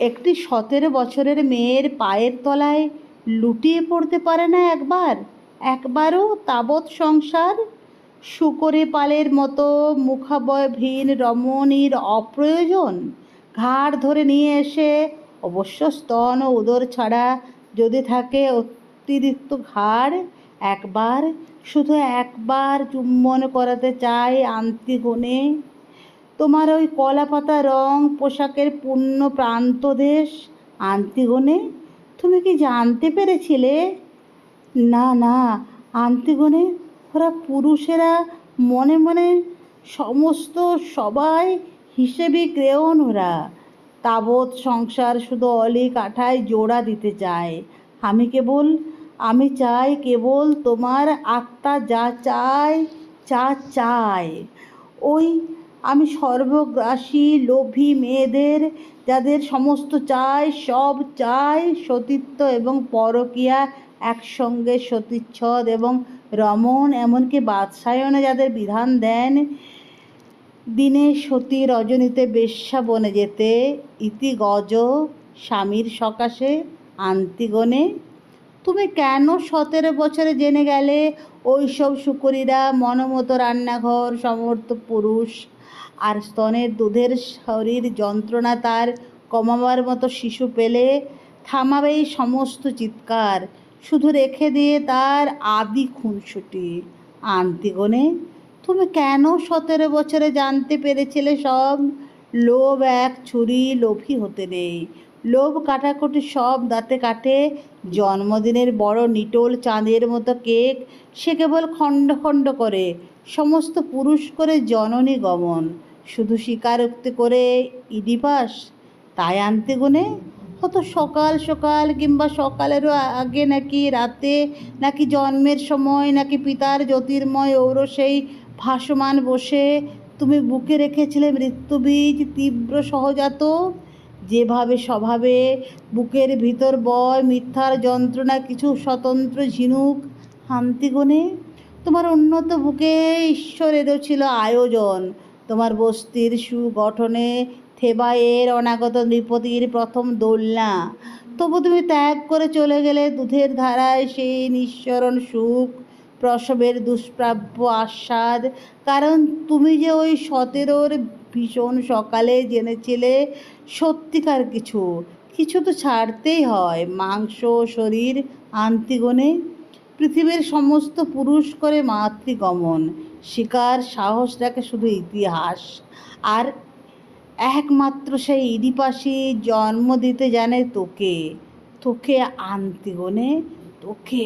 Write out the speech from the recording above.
একটি সতেরো বছরের মেয়ের পায়ের তলায় লুটিয়ে পড়তে পারে না একবার? একবারও তাবৎ সংসার? শুকরে পালের মতো মুখাবয়হীন রমণীর অপ্রয়োজন? ঘাড় ধরে নিয়ে এসে অবশ্য স্তন ও উদর ছাড়া যদি থাকে অতিরিক্ত ঘাড়, একবার, শুধু একবার চুম্বন করাতে চাই আন্তিগণে। তোমার ওই কলা পাতা রং পোশাকের পূর্ণ প্রান্তদেশ আন্তিগণে তুমি কি জানতে পেরেছিলে? না না আন্তিগণে ওরা পুরুষেরা মনে মনে সমস্ত সবাই হিসেবে ক্রেয়ন ওরা। তাবৎ সংসার শুধু অলি কাঠায় জোড়া দিতে চায়। আমি কেবল, আমি চাই কেবল তোমার আত্মা যা চায় যা চায়। ওই আমি সর্বগ্রাসী লোভী মেয়েদের, যাদের সমস্ত চাই সব চাই সতীত্ব এবং পরকীয়া একসঙ্গে সতীচ্ছদ এবং রমণ, এমনকি বাদশায়নে যাদের বিধান দেন, দিনে সতী রজনীতে বেশ্যা বনে যেতে, ইতি গজ স্বামীর সকাশে আন্তিগণে তুমি কেন সতেরো বছরে জেনে গেলে? ওইসব শুকুরিরা মনমতো রান্নাঘর, সমর্থ পুরুষ আর স্তনের দুধের শরীর যন্ত্রণা তার কমাবার মতো শিশু পেলে থামাবেই সমস্ত চিৎকার। শুধু রেখে দিয়ে তার আদি খুনসুটি। আন্তিগণে, তুমি কেন সতেরো বছরে জানতে পেরেছিলে সব? লোভ এক ছুরি লোভী হতে নেই। লোভ কাটাকুটি সব দাঁতে কাটে। জন্মদিনের বড় নিটোল চাঁদের মতো কেক, সে কেবল খণ্ড খণ্ড করে। সমস্ত পুরুষ করে জননী গমন। শুধু স্বীকারোক্তি করে ইডিপাস তাই আনতে গুনে হয়তো সকাল সকাল কিংবা সকালেরও আগে নাকি রাতে, নাকি জন্মের সময়, নাকি পিতার জ্যোতির্ময় ওরও ঔরসেই ভাসমান বসে। তুমি বুকে রেখেছিলে মৃত্যুবীজ তীব্র সহজাত। যেভাবে স্বভাবে বুকের ভিতর বয়, মিথ্যার যন্ত্রণা, কিছু স্বতন্ত্র ঝিনুক হান্তিগণে তোমার উন্নত বুকে ঈশ্বরেরও ছিল আয়োজন। তোমার বস্তির সুগঠনে থেবায়ের অনাগত নৃপতির প্রথম দোলনা। তবু তুমি ত্যাগ করে চলে গেলে দুধের ধারায় সেই নিঃসরণ সুখ, প্রসবের দুষ্প্রাপ্য আস্বাদ। কারণ তুমি যে ওই সতেরোর ভীষণ সকালে জেনেছিলে সত্যিকার কিছু। কিছু তো ছাড়তেই হয়, মাংস, শরীর, আন্তিগণে। পৃথিবীর সমস্ত পুরুষ করে মাতৃগমন, শিকার, সাহস রাখে শুধু ইতিহাস। আর একমাত্র সেই ইডিপাশি জন্ম দিতে জানে তোকে তোকে আন্তিগণে, তোকে